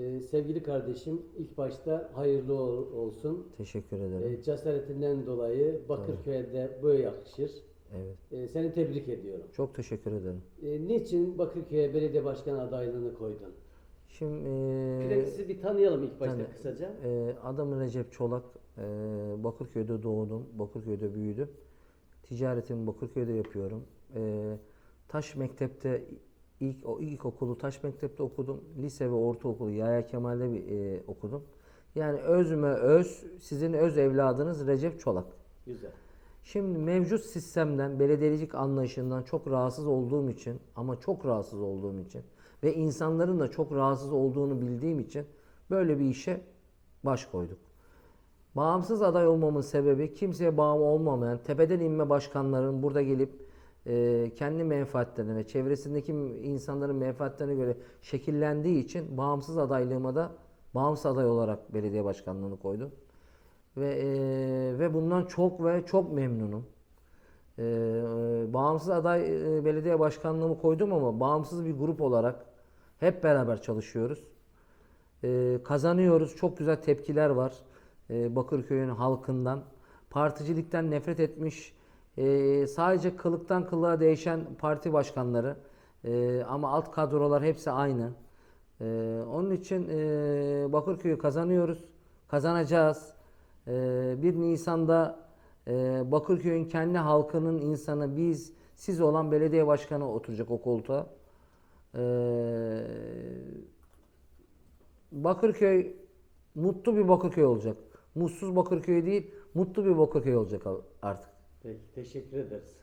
Ee, sevgili kardeşim ilk başta hayırlı ol- olsun. Teşekkür ederim. Ee, cesaretinden dolayı Bakırköy'de böyle yakışır. Evet. Ee, seni tebrik ediyorum. Çok teşekkür ederim. Ee, niçin Bakırköy'e belediye başkanı adaylığını koydun? Şimdi sizi bir tanıyalım ilk başta tabii. kısaca. eee, adım Recep Çolak. Eee, Bakırköy'de doğdum. Bakırköy'de büyüdüm. Ticaretimi Bakırköy'de yapıyorum. Eee, Taş Mektep'te ilk o ilkokulu Taş Mektep'te okudum. Lise ve ortaokulu Yahya Kemal'de bir, eee, okudum. Yani özüme öz, sizin öz evladınız Recep Çolak. Güzel. Şimdi mevcut sistemden, belediyecilik anlayışından çok rahatsız olduğum için ama çok rahatsız olduğum için ve insanların da çok rahatsız olduğunu bildiğim için böyle bir işe baş koyduk. Bağımsız aday olmamın sebebi kimseye bağımlı olmamayan tepeden inme başkanların burada gelip e, kendi menfaatlerine ve çevresindeki insanların menfaatlerine göre şekillendiği için bağımsız adaylığıma da bağımsız aday olarak belediye başkanlığını koydum. Ve e, ve bundan çok ve çok memnunum. E, bağımsız aday belediye başkanlığımı koydum ama bağımsız bir grup olarak hep beraber çalışıyoruz. Kazanıyoruz. Çok güzel tepkiler var Bakırköy'ün halkından. Particilikten nefret etmiş, e, sadece kılıktan kılığa değişen parti başkanları e, ama alt kadrolar hepsi aynı. E, onun için e, Bakırköy'ü kazanıyoruz, kazanacağız. E, 1 Nisan'da e, Bakırköy'ün kendi halkının insanı biz, siz olan belediye başkanı oturacak o koltuğa. E, Bakırköy mutlu bir Bakırköy olacak. Mutsuz Bakırköy değil, mutlu bir Bakırköy olacak artık. Peki teşekkür ederiz.